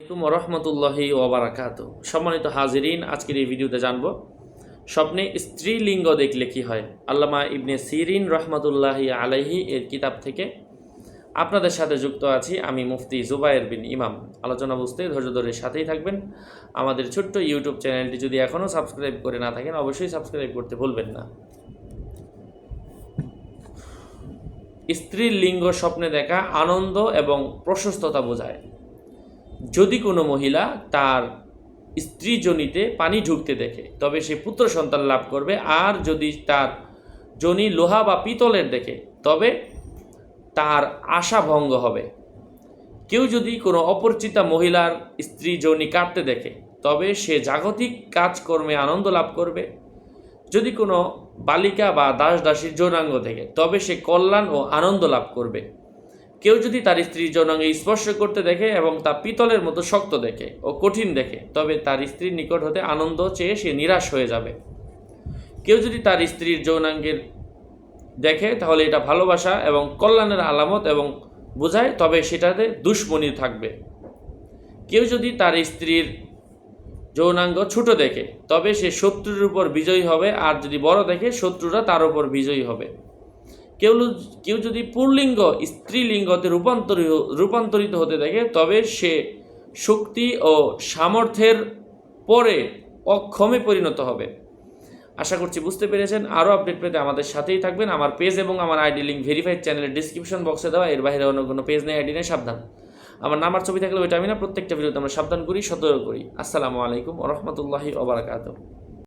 আলাইকুম রহমতুল্লাহি ওবরাকাত সম্মানিত হাজিরিন, আজকের এই ভিডিওতে জানব, স্বপ্নে স্ত্রীলিঙ্গ দেখলে কি হয়? আল্লামা ইবনে সিরিন রহমতুল্লাহি আলাইহি এর কিতাব থেকে আপনাদের সাথে যুক্ত আছি আমি মুফতি জুবায়ের বিন ইমাম। আলোচনা বুঝতে ধৈর্য ধরে সাথেই থাকবেন। আমাদের ছোট্ট ইউটিউব চ্যানেলটি যদি এখনও সাবস্ক্রাইব করে না থাকেন, অবশ্যই সাবস্ক্রাইব করতে ভুলবেন না। স্ত্রীর লিঙ্গ স্বপ্নে দেখা আনন্দ এবং প্রশস্ততা বোঝায়। যদি কোনো মহিলা তার স্ত্রী জনিতে পানি ঢুকতে দেখে, তবে সে পুত্র সন্তান লাভ করবে। আর যদি তার জনি লোহা বা পিতলের দেখে, তবে তার আশা ভঙ্গ হবে। কেউ যদি কোনো অপরিচিতা মহিলার স্ত্রী জনি কাটতে দেখে, তবে সে জাগতিক কাজকর্মে আনন্দ লাভ করবে। যদি কোনো বালিকা বা দাস দাসীর যৌনাঙ্গ দেখে, তবে সে কল্যাণ ও আনন্দ লাভ করবে। কেউ যদি তার স্ত্রীর যৌনাঙ্গে স্পর্শ করতে দেখে এবং তা পিতলের মতো শক্ত দেখে ও কঠিন দেখে, তবে তার স্ত্রীর নিকট হতে আনন্দ চেয়ে সে নিরাশ হয়ে যাবে। কেউ যদি তার স্ত্রীর যৌনাঙ্গের দেখে, তাহলে এটা ভালোবাসা এবং কল্যাণের আলামত এবং বোঝায়, তবে সেটাতে দুশ্মনী থাকবে। কেউ যদি তার স্ত্রীর যৌনাঙ্গ ছোট দেখে, তবে সে শত্রুর উপর বিজয়ী হবে, আর যদি বড় দেখে, শত্রুরা তার উপর বিজয়ী হবে। কেউ কেউ যদি পুরলিঙ্গ, স্ত্রীলিঙ্গতে রূপান্তরিত রূপান্তরিত হতে থাকে তবে সে শক্তি ও সামর্থ্যের পরে অক্ষমে পরিণত হবে। আশা করছি বুঝতে পেরেছেন। আরও আপডেট পেতে আমাদের সাথেই থাকবেন। আমার পেজ এবং আমার আইডি লিঙ্ক ভেরিফাইড চ্যানেলের ডিসক্রিপশন বক্সে দেওয়া। এর বাইরে অন্য কোনো পেজ নেই, আইডি নেই, সাবধান। আমার নাম্বার ছবি থাকলে ওইটা আমি না, প্রত্যেকটা ভিডিওতে আমরা সাবধান করি, সতর্ক করি। আসসালামু আলাইকুম রহমতুল্লাহি ওবরাকাতুহ